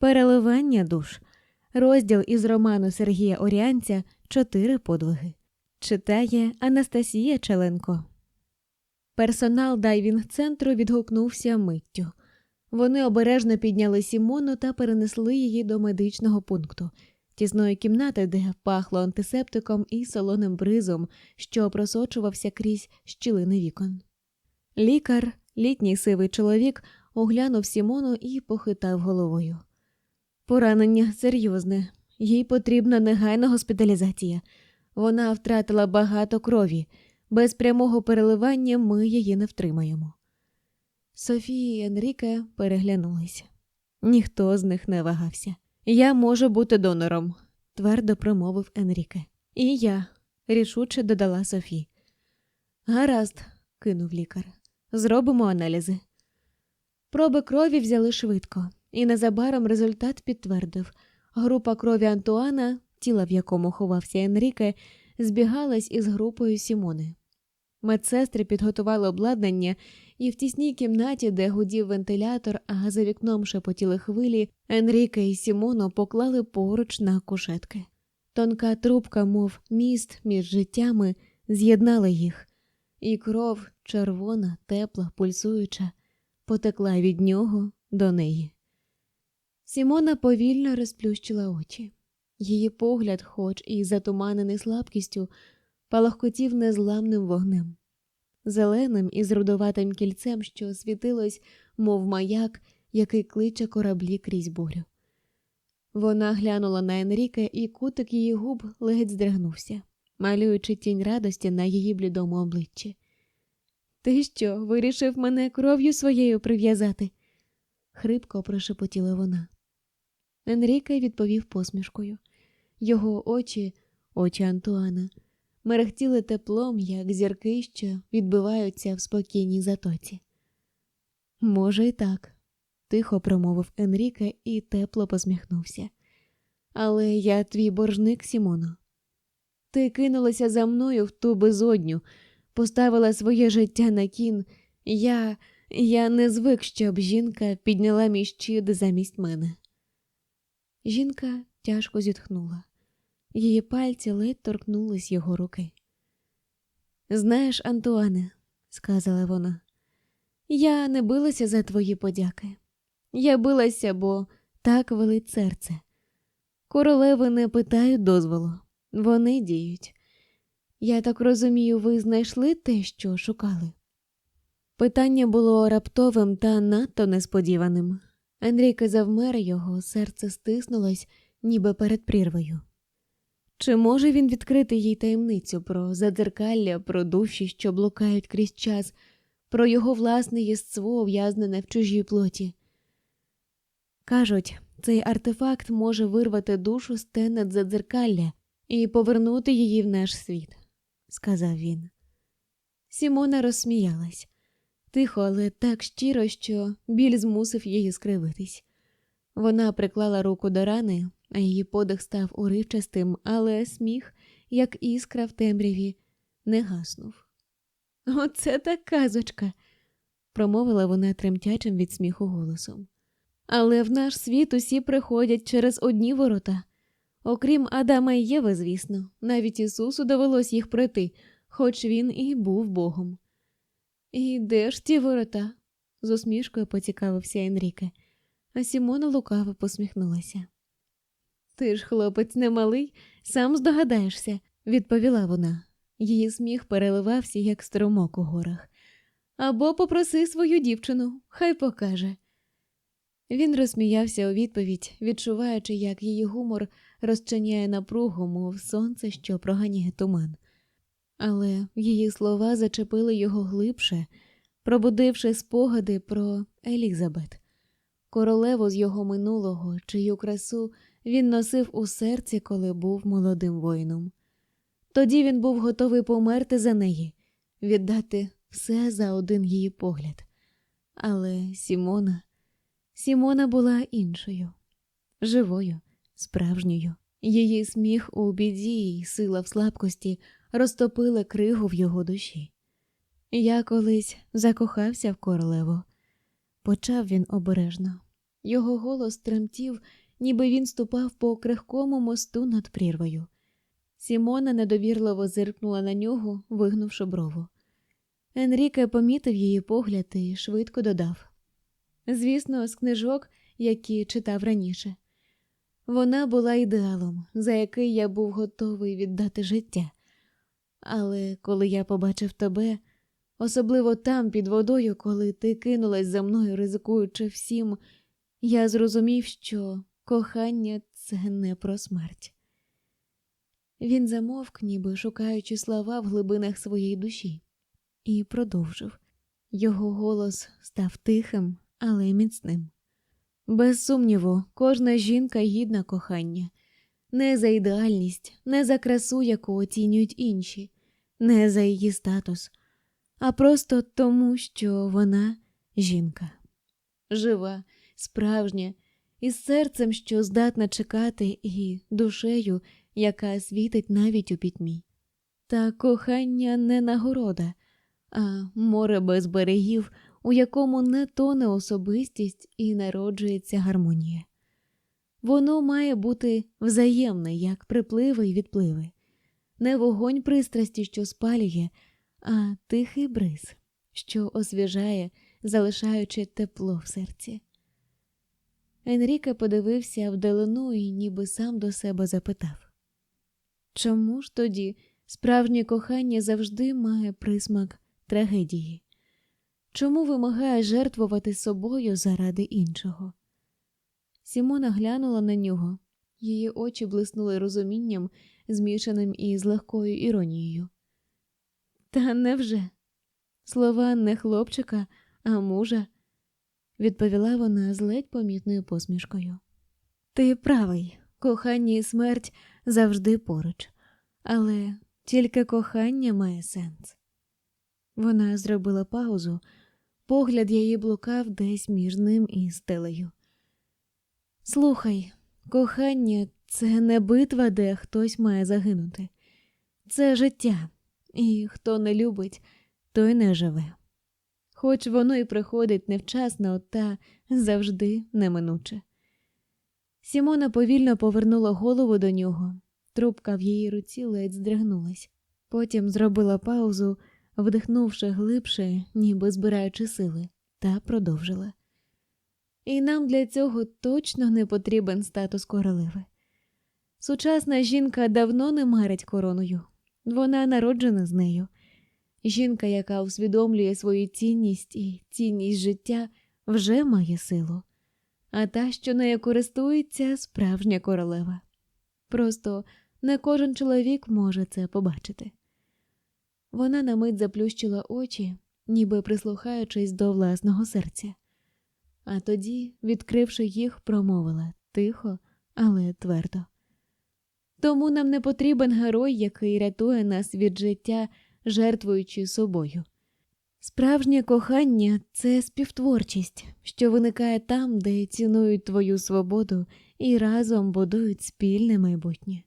Переливання душ. Розділ із роману Сергія Оріанця Чотири подвиги. Читає Анастасія Челенко. Персонал дайвінг центру відгукнувся миттю. Вони обережно підняли Сімону та перенесли її до медичного пункту, тісної кімнати, де пахло антисептиком і солоним бризом, що просочувався крізь щілини вікон. Лікар, літній сивий чоловік, оглянув Сімону і похитав головою. Поранення серйозне, їй потрібна негайна госпіталізація. Вона втратила багато крові. Без прямого переливання ми її не втримаємо. Софія і Енріке переглянулися. Ніхто з них не вагався. Я можу бути донором, твердо промовив Енріке. І я, рішуче додала Софі. Гаразд, кинув лікар. Зробимо аналізи. Проби крові взяли швидко, і незабаром результат підтвердив група крові Антуана, тіла в якому ховався Енріке, збігалась із групою Сімони. Медсестри підготували обладнання, і в тісній кімнаті, де гудів вентилятор, а за вікном шепотіли хвилі, Енріке і Сімоно поклали поруч на кушетки. Тонка трубка, мов міст між життями, з'єднала їх, і кров, червона, тепла, пульсуюча, потекла від нього до неї. Сімона повільно розплющила очі. Її погляд, хоч і затуманений слабкістю, палахкотів незламним вогнем, зеленим із рудоватим кільцем, що світилось, мов маяк, який кличе кораблі крізь бурю. Вона глянула на Енріке, і кутик її губ ледь здригнувся, малюючи тінь радості на її блідому обличчі. Ти що, вирішив мене кров'ю своєю прив'язати? хрипко прошепотіла вона. Енріке відповів посмішкою. Його очі, очі Антуана, мерехтіли теплом, як зірки, що відбиваються в спокійній затоці. Може, і так, тихо промовив Енріке і тепло посміхнувся. Але я твій боржник, Сімоно. Ти кинулася за мною в ту безодню, поставила своє життя на кін. Я я не звик, щоб жінка підняла мій щит замість мене. Жінка тяжко зітхнула. Її пальці ледь торкнулись його руки. Знаєш, Антуане, сказала вона, я не билася за твої подяки. Я билася, бо так велить серце. Королеви не питають дозволу, вони діють. Я так розумію, ви знайшли те, що шукали? Питання було раптовим та надто несподіваним. Андрійка завмер його, серце стиснулось, ніби перед прірвою. Чи може він відкрити їй таємницю про задзеркалля, про душі, що блукають крізь час, про його власне єство, ув'язнене в чужій плоті? Кажуть, цей артефакт може вирвати душу з тенет задзеркалля і повернути її в наш світ, сказав він. Сімона розсміялась тихо, але так щиро, що біль змусив її скривитись. Вона приклала руку до рани, а її подих став уривчастим, але сміх, як іскра в темряві, не гаснув. Оце та казочка, промовила вона тремтячим від сміху голосом. Але в наш світ усі приходять через одні ворота. Окрім Адама і Єви, звісно, навіть Ісусу довелось їх пройти, хоч він і був Богом. І де ж ті ворота? з усмішкою поцікавився Енріке, а Сімона лукаво посміхнулася. Ти ж, хлопець, немалий, сам здогадаєшся, відповіла вона. Її сміх переливався, як струмок у горах. Або попроси свою дівчину, хай покаже. Він розсміявся у відповідь, відчуваючи, як її гумор розчиняє напругу, мов сонце, що проганяє туман але її слова зачепили його глибше, пробудивши спогади про Елізабет, королеву з його минулого, чию красу він носив у серці, коли був молодим воїном. Тоді він був готовий померти за неї, віддати все за один її погляд. Але Сімона, Сімона була іншою, живою, справжньою. Її сміх у біді і сила в слабкості розтопили кригу в його душі. Я колись закохався в королеву, почав він обережно. Його голос тремтів, ніби він ступав по крихкому мосту над прірвою. Сімона недовірливо зиркнула на нього, вигнувши брову. Енріке помітив її погляд і швидко додав звісно, з книжок, які читав раніше. Вона була ідеалом, за який я був готовий віддати життя. Але коли я побачив тебе, особливо там, під водою, коли ти кинулась за мною, ризикуючи всім, я зрозумів, що кохання це не про смерть. Він замовк, ніби шукаючи слова в глибинах своєї душі, і продовжив. Його голос став тихим, але міцним. Без сумніву, кожна жінка гідна кохання, не за ідеальність, не за красу, яку оцінюють інші, не за її статус, а просто тому, що вона жінка, жива, справжня, із серцем, що здатна чекати, і душею, яка світить навіть у пітьмі. Та кохання не нагорода, а море без берегів, у якому не тоне особистість і народжується гармонія. Воно має бути взаємне, як припливи й відпливи, не вогонь пристрасті, що спалює, а тихий бриз, що освіжає, залишаючи тепло в серці. Енріке подивився вдалину і ніби сам до себе запитав чому ж тоді справжнє кохання завжди має присмак трагедії? Чому вимагає жертвувати собою заради іншого? Сімона глянула на нього, її очі блиснули розумінням, змішаним із легкою іронією. Та невже? Слова не хлопчика, а мужа, відповіла вона з ледь помітною посмішкою. Ти правий, кохання і смерть завжди поруч, але тільки кохання має сенс. Вона зробила паузу, погляд її блукав десь між ним і стелею. Слухай, кохання це не битва, де хтось має загинути, це життя, і хто не любить, той не живе. Хоч воно і приходить невчасно, та завжди неминуче. Сімона повільно повернула голову до нього, трубка в її руці ледь здригнулась, потім зробила паузу, вдихнувши глибше, ніби збираючи сили, та продовжила. І нам для цього точно не потрібен статус королеви. Сучасна жінка давно не марить короною, вона народжена з нею. Жінка, яка усвідомлює свою цінність і цінність життя, вже має силу, а та, що нею користується, справжня королева. Просто не кожен чоловік може це побачити. Вона на мить заплющила очі, ніби прислухаючись до власного серця, а тоді, відкривши їх, промовила тихо, але твердо. Тому нам не потрібен герой, який рятує нас від життя, жертвуючи собою. Справжнє кохання це співтворчість, що виникає там, де цінують твою свободу і разом будують спільне майбутнє.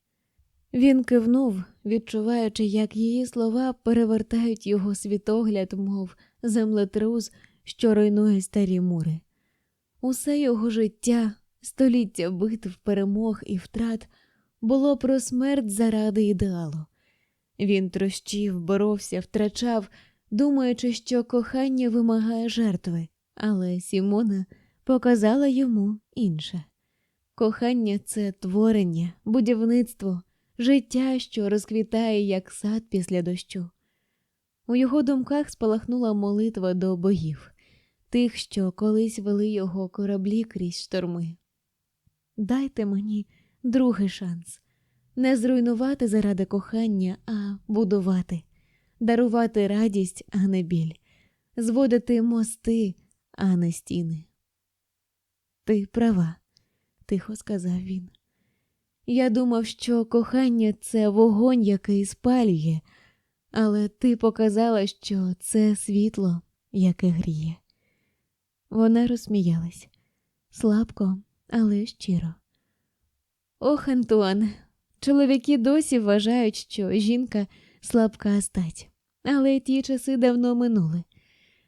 Він кивнув, відчуваючи, як її слова перевертають його світогляд, мов землетрус, що руйнує старі мури. Усе його життя, століття битв, перемог і втрат було про смерть заради ідеалу. Він трощив, боровся, втрачав, думаючи, що кохання вимагає жертви, але Сімона показала йому інше. Кохання це творення, будівництво життя, що розквітає, як сад після дощу. У його думках спалахнула молитва до богів, тих, що колись вели його кораблі крізь шторми. Дайте мені другий шанс не зруйнувати заради кохання, а будувати, дарувати радість, а не біль, зводити мости, а не стіни. Ти права, тихо сказав він. Я думав, що кохання це вогонь, який спалює, але ти показала, що це світло, яке гріє. Вона розсміялась слабко, але щиро. Ох, Антуан, чоловіки досі вважають, що жінка слабка стать, але ті часи давно минули.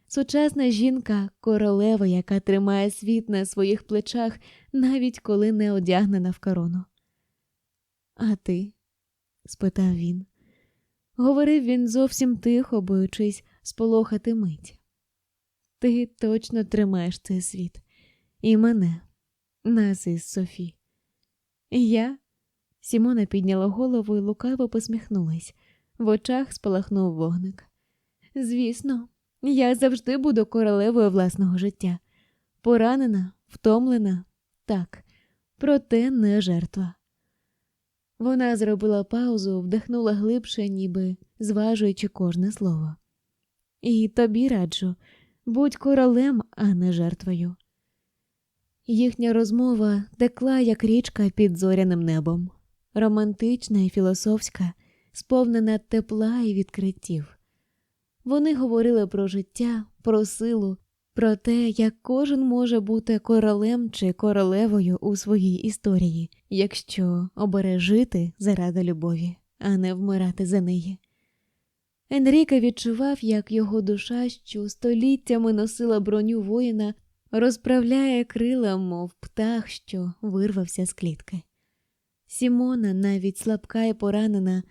Сучасна жінка королева, яка тримає світ на своїх плечах, навіть коли не одягнена в корону. А ти? спитав він. Говорив він зовсім тихо, боючись сполохати мить. Ти точно тримаєш цей світ, і мене, нас із Софі. Я. Сімона підняла голову і лукаво посміхнулась. В очах спалахнув вогник. Звісно, я завжди буду королевою власного життя. Поранена, втомлена, так, проте не жертва. Вона зробила паузу, вдихнула глибше, ніби зважуючи кожне слово. І тобі раджу будь королем, а не жертвою. Їхня розмова текла, як річка під зоряним небом, романтична і філософська, сповнена тепла і відкриттів. Вони говорили про життя, про силу, про те, як кожен може бути королем чи королевою у своїй історії, якщо обере жити заради любові, а не вмирати за неї. Енріка відчував, як його душа, що століттями носила броню воїна, розправляє крила, мов птах, що вирвався з клітки. Сімона, навіть слабка і поранена,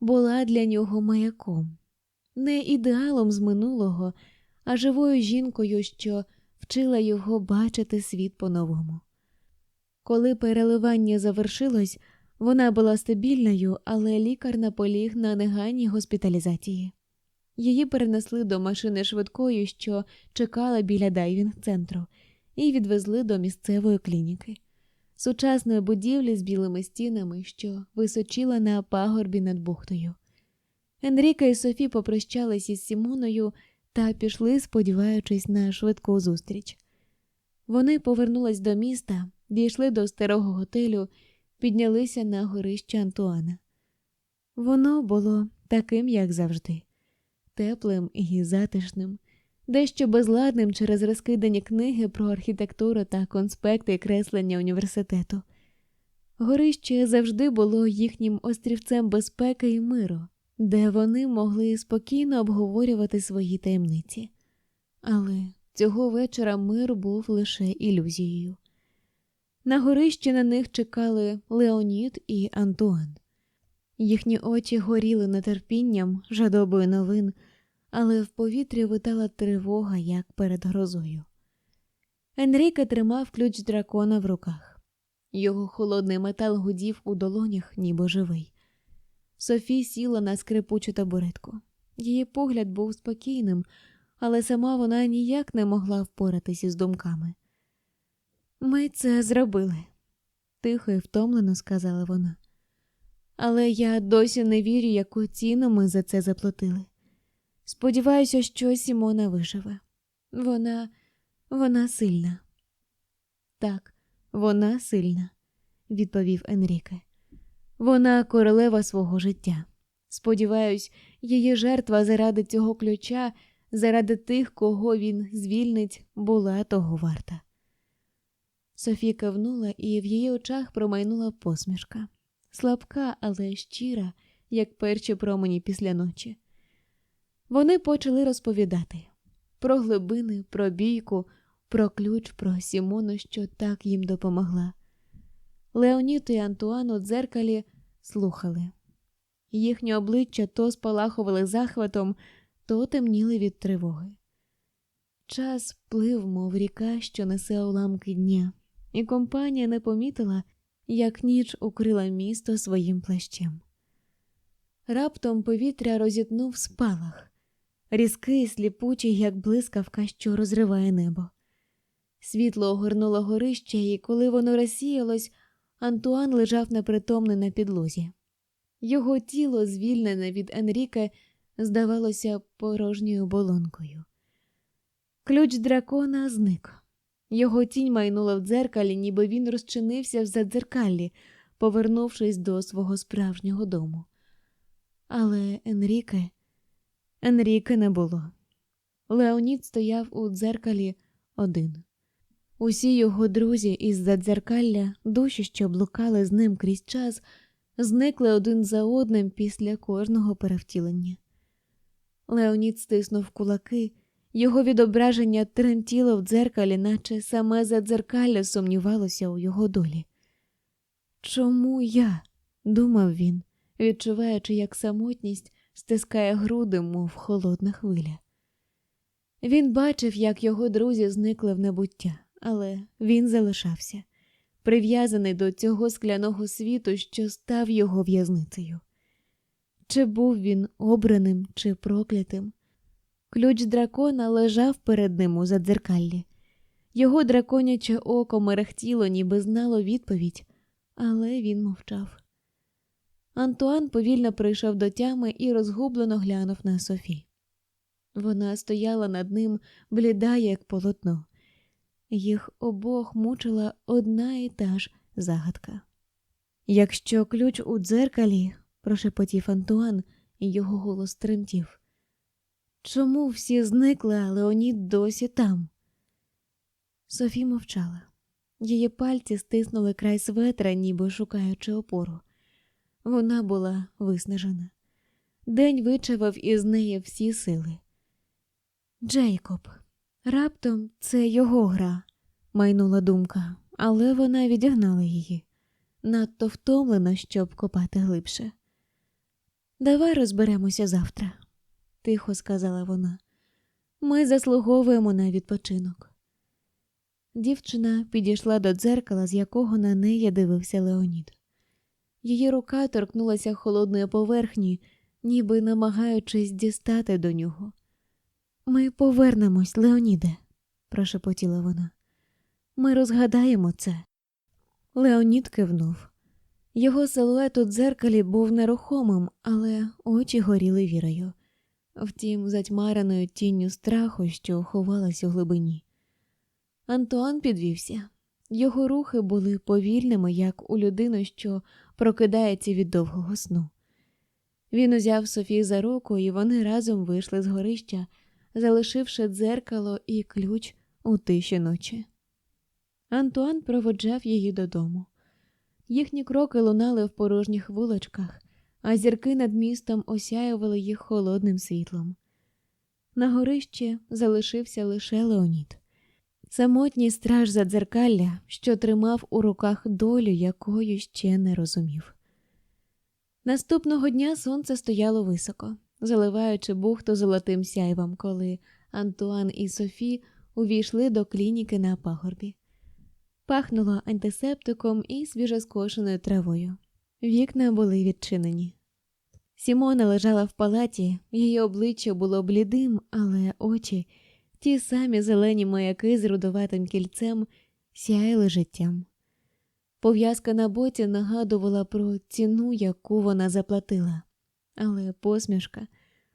була для нього маяком, не ідеалом з минулого, а живою жінкою, що вчила його бачити світ по-новому. Коли переливання завершилось, вона була стабільною, але лікар наполіг на негайній госпіталізації. Її перенесли до машини швидкої, що чекала біля дайвінг центру, і відвезли до місцевої клініки, сучасної будівлі з білими стінами, що височила на пагорбі над бухтою. Енріка і Софі попрощались із Сімоною та пішли, сподіваючись на швидку зустріч. Вони повернулись до міста, дійшли до старого готелю, піднялися на горище Антуана. Воно було таким, як завжди, теплим і затишним, дещо безладним через розкидані книги про архітектуру та конспекти креслення університету. Горище завжди було їхнім острівцем безпеки і миру, де вони могли спокійно обговорювати свої таємниці. Але цього вечора мир був лише ілюзією. На горищі на них чекали Леонід і Антуан. Їхні очі горіли нетерпінням, жадобою новин, але в повітрі витала тривога, як перед грозою. Енріке тримав ключ дракона в руках. Його холодний метал гудів у долонях, ніби живий. Софі сіла на скрипучу табуретку. Її погляд був спокійним, але сама вона ніяк не могла впоратися з думками. Ми це зробили, тихо і втомлено сказала вона. Але я досі не вірю, яку ціну ми за це заплатили. Сподіваюся, що Сімона виживе. Вона, вона сильна. Так, вона сильна, відповів Енріке. Вона королева свого життя. Сподіваюсь, її жертва заради цього ключа, заради тих, кого він звільнить, була того варта. Софія кивнула, і в її очах промайнула посмішка слабка, але щира, як перші промені після ночі. Вони почали розповідати про глибини, про бійку, про ключ, про Сімону, що так їм допомогла. Леонід і Антуан у дзеркалі слухали. Їхні обличчя то спалахували захватом, то темніли від тривоги. Час плив, мов ріка, що несе уламки дня, і компанія не помітила, як ніч укрила місто своїм плащем. Раптом повітря розітнув спалах, різкий, сліпучий, як блискавка, що розриває небо. Світло огорнуло горище, і коли воно розсіялось, Антуан лежав непритомний на підлозі. Його тіло, звільнене від Енріке, здавалося порожньою болонкою. Ключ дракона зник. Його тінь майнула в дзеркалі, ніби він розчинився в задзеркаллі, повернувшись до свого справжнього дому. Але Енріке, Енріке не було. Леонід стояв у дзеркалі один. Усі його друзі із задзеркалля, душі, що блукали з ним крізь час, зникли один за одним після кожного перевтілення. Леонід стиснув кулаки, Його відображення тремтіло в дзеркалі, наче саме задзеркалля сумнівалося у його долі. Чому я? думав він, відчуваючи, як самотність стискає груди, мов холодна хвиля. Він бачив, як його друзі зникли в небуття, але він залишався, прив'язаний до цього скляного світу, що став його в'язницею. Чи був він обраним чи проклятим? Ключ дракона лежав перед ним у задзеркаллі. Його драконяче око мерехтіло, ніби знало відповідь, але він мовчав. Антуан повільно прийшов до тями і розгублено глянув на Софі. Вона стояла над ним, бліда, як полотно. Їх обох мучила одна і та ж загадка. Якщо ключ у дзеркалі, прошепотів Антуан, і його голос тремтів. Чому всі зникли, а Леонід досі там? Софі мовчала. Її пальці стиснули край светра, ніби шукаючи опору. Вона була виснажена. День вичавав із неї всі сили. Джейкоб, раптом це його гра, майнула думка, але вона відігнала її, надто втомлена, щоб копати глибше. Давай розберемося завтра, тихо сказала вона. Ми заслуговуємо на відпочинок. Дівчина підійшла до дзеркала, з якого на неї дивився Леонід. Її рука торкнулася холодної поверхні, ніби намагаючись дістати до нього. Ми повернемось, Леоніде, прошепотіла вона. Ми розгадаємо це. Леонід кивнув. Його силует у дзеркалі був нерухомим, але очі горіли вірою, втім, затьмареною тінню страху, що ховалась у глибині. Антуан підвівся. Його рухи були повільними, як у людини, що прокидається від довгого сну. Він узяв Софію за руку, і вони разом вийшли з горища, залишивши дзеркало і ключ у тиші ночі. Антуан проводжав її додому. Їхні кроки лунали в порожніх вуличках, а зірки над містом осяювали їх холодним світлом. На горищі залишився лише Леонід. Самотній страж задзеркалля, що тримав у руках долю, якою ще не розумів. Наступного дня сонце стояло високо, заливаючи бухту золотим сяйвом, коли Антуан і Софі увійшли до клініки на пагорбі. Пахнуло антисептиком і свіжоскошеною травою. Вікна були відчинені. Сімона лежала в палаті, її обличчя було блідим, але очі, ті самі зелені маяки з рудуватим кільцем, сяяли життям. Пов'язка на боці нагадувала про ціну, яку вона заплатила, але посмішка,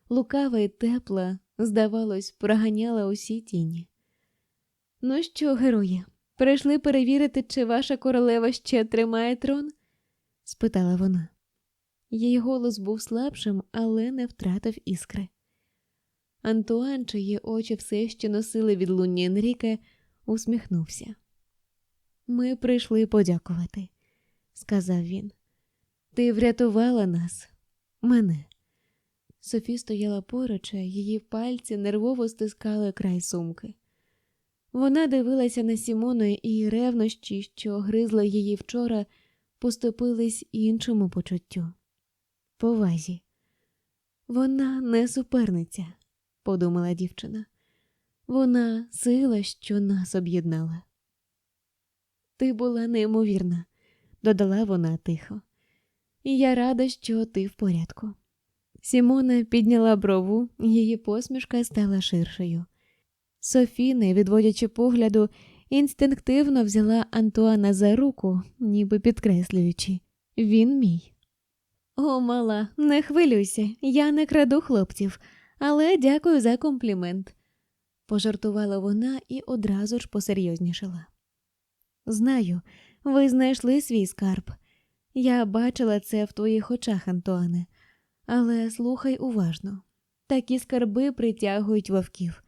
лукава і тепла, здавалось, проганяла усі тіні. Ну що, герої, прийшли перевірити, чи ваша королева ще тримає трон? Спитала вона. Її голос був слабшим, але не втратив іскри. Антуан, чиї очі все ще носили відлуння Енріке, усміхнувся. Ми прийшли подякувати, сказав він. Ти врятувала нас, мене. Софі стояла поруч, а її пальці нервово стискали край сумки. Вона дивилася на Сімону і ревнощі, що гризла її вчора, поступились іншому почуттю повазі. Вона не суперниця, подумала дівчина. Вона сила, що нас об'єднала. Ти була неймовірна, додала вона тихо, і я рада, що ти в порядку. Сімона підняла брову, її посмішка стала ширшою. Софі, не відводячи погляду, інстинктивно взяла Антуана за руку, ніби підкреслюючи він мій. О, мала, не хвилюйся, я не краду хлопців, але дякую за комплімент, пожартувала вона і одразу ж посерйознішала. Знаю, ви знайшли свій скарб. Я бачила це в твоїх очах, Антуане, але слухай уважно такі скарби притягують вовків.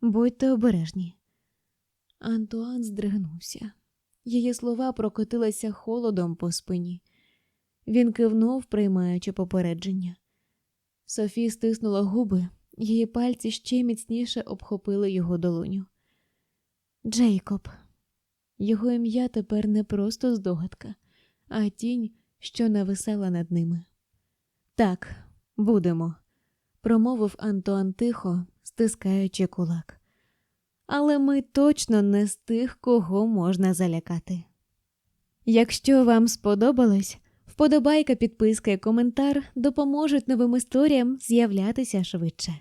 Будьте обережні. Антуан здригнувся. Її слова прокотилися холодом по спині. Він кивнув, приймаючи попередження. Софі стиснула губи, Її пальці ще міцніше обхопили його долоню. Джейкоб. Його ім'я тепер не просто здогадка, а тінь, що нависала над ними. Так, будемо, промовив Антуан тихо, стискаючи кулак. Але ми точно не з тих, кого можна залякати. Якщо вам сподобалось, вподобайка, підписка і коментар допоможуть новим історіям з'являтися швидше.